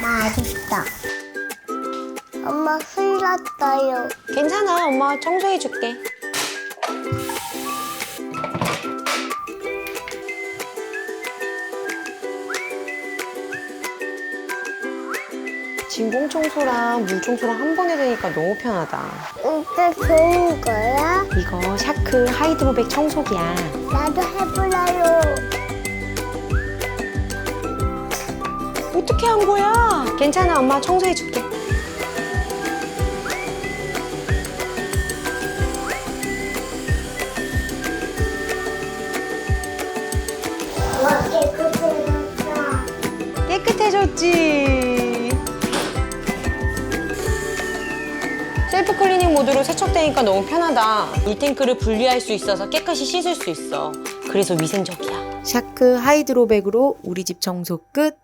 맛있다. 엄마 흘렀어요. 괜찮아. 엄마 청소해 줄게. 진공 청소랑 물 청소랑 한 번에 되니까 너무 편하다. 진짜 좋은 거야? 이거 샤크 하이드로백 청소기야. 나도 해보라요. 어떻게 한 거야? 괜찮아. 엄마 청소해 줄게. 와, 깨끗해졌다. 깨끗해졌지. 셀프 클리닝 모드로 세척되니까 너무 편하다. 물탱크를 분리할 수 있어서 깨끗이 씻을 수 있어. 그래서 위생적이야. 샤크 하이드로백으로 우리 집 청소 끝.